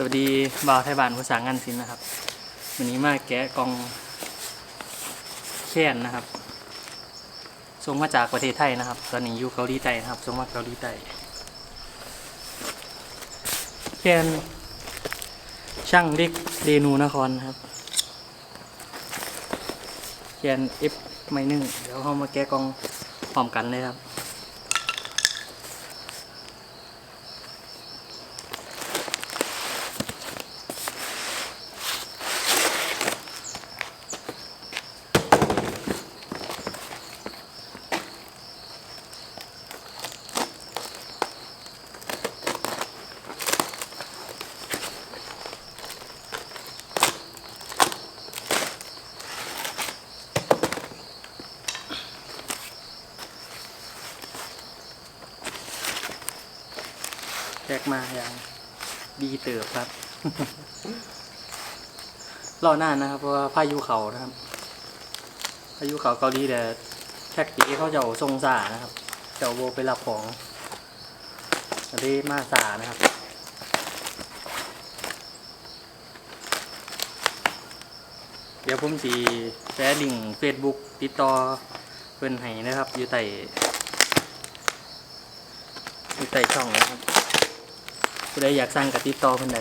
สวัสดีบ่าวไทยบ้านผู้สร้างานศิลป์นะครับ วันนี้มาแกะกองแค้นนะครับส่งมาจากประเทศไทยนะครับ ตอนนี้อยู่เกาหลีใต้นะครับส่งมาเกาหลีใต้แค้นช่างเล็กเรนูนครนะครับแค้นเอฟไม่นึ่งเดี๋ยวเรามาแกะกองพร้อมกันเลยครับ แจกมาอย่างดีเติบครับรอหน้านะครับเพราะว่าพายุเขานะครับพายุเขาเกาหลีแต่แท็กซี่เขาจะทรงสานะครับจะเอาโบไปรับของอันนี้มาสานะครับเดี๋ยวผมสีแชร์ลิงเฟซบุ๊กติดต่อเพื่อนให้นะครับ อยู่ใต้อยู่ใต้ช่องนะครับ ผู้ใดอยากสร้างกับติดต่อเพิ่นใด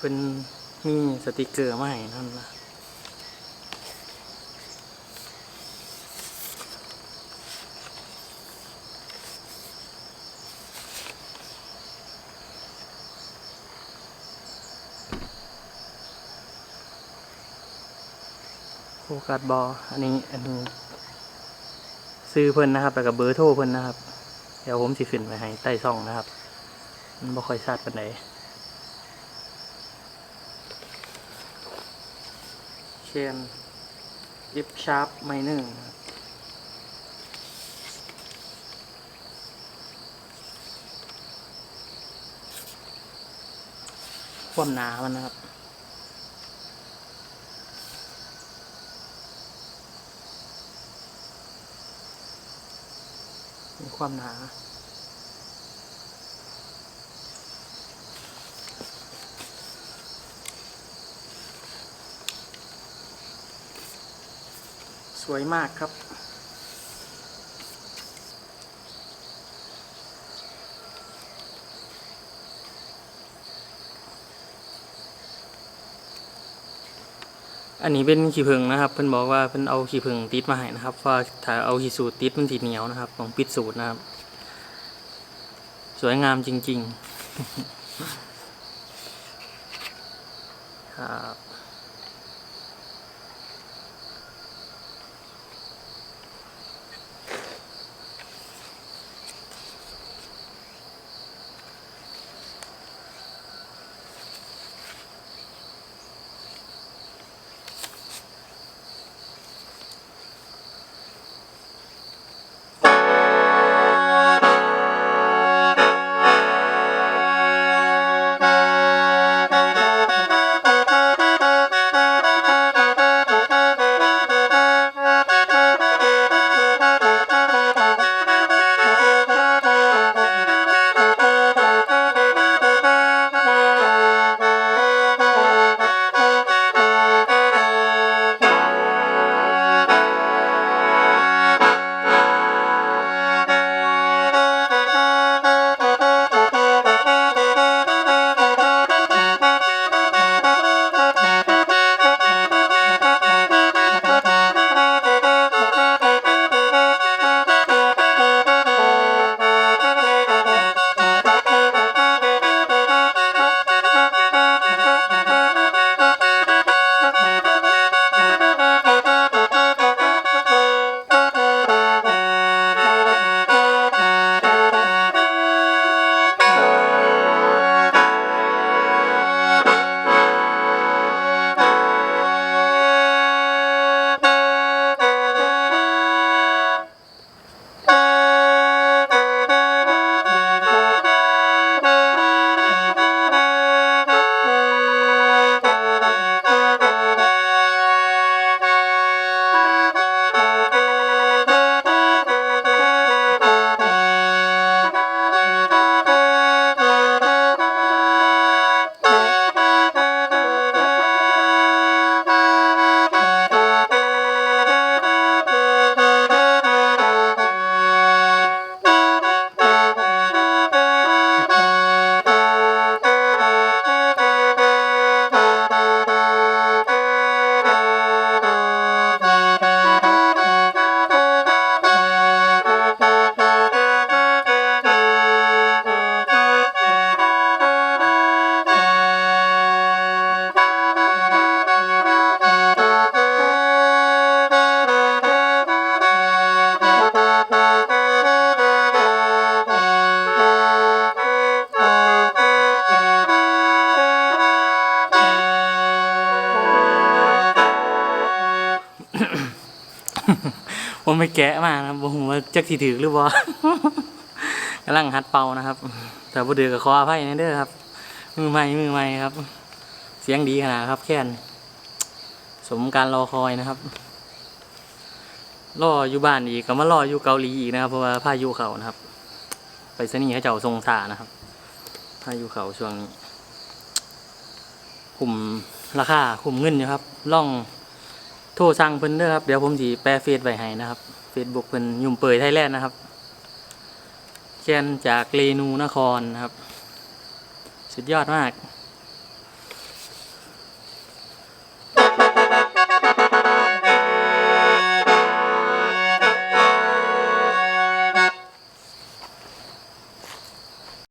เพิ่นมีสติกเกอร์มาให้นั่นนะโฟกัสบออันนี้อันนี้ซื้อเพิ่นนะครับแล้วก็เบอร์โทรเพิ่นนะครับ เดี๋ยวผมสิขึ้นไว้ให้ใต้ช่องนะครับ มันบ่ค่อยชัดปานใด เชน F sharp minor นะครับความหนามันนะครับมีความหนา วยมากครับ อันนี้เป็นขี้ผึ้งนะครับ เพิ่นบอกว่าเพิ่นเอาขี้ผึ้งติดมาให้นะครับว่าถ้าเอาขี้สูตรติดมันสีเหนียวนะครับต้องปิดสูตรนะครับ สวยงามจริง ๆ ครับ ผมไปแกะมานะครับบ่ฮู้ว่าจักสิถือหรือบ่กำลังหัดเป่านะครับ แต่บ่ดือก็ขออภัยนะเด้อครับ มือใหม่มือใหม่ครับ เสียงดีขนาดครับ แค่นสมการรอคอยนะครับรออยู่บ้านอีกก็มารออยู่เกาหลีอีกนะครับเพราะว่าพายุเขานะครับ ไปสนีย์เขาเจ้าทรงสานะครับพายุเขาช่วงนี้คุมราคาคุมเงินอยู่ครับล่อง โทรสั่งเพิ่นเด้อครับ เดี๋ยวผมสีแปะเฟซไว้ให้นะครับเฟซบุ๊กเพิ่นยุ่มเปยไทยแลนด์นะครับแคนจากเรนูนครนะครับ สุดยอดมาก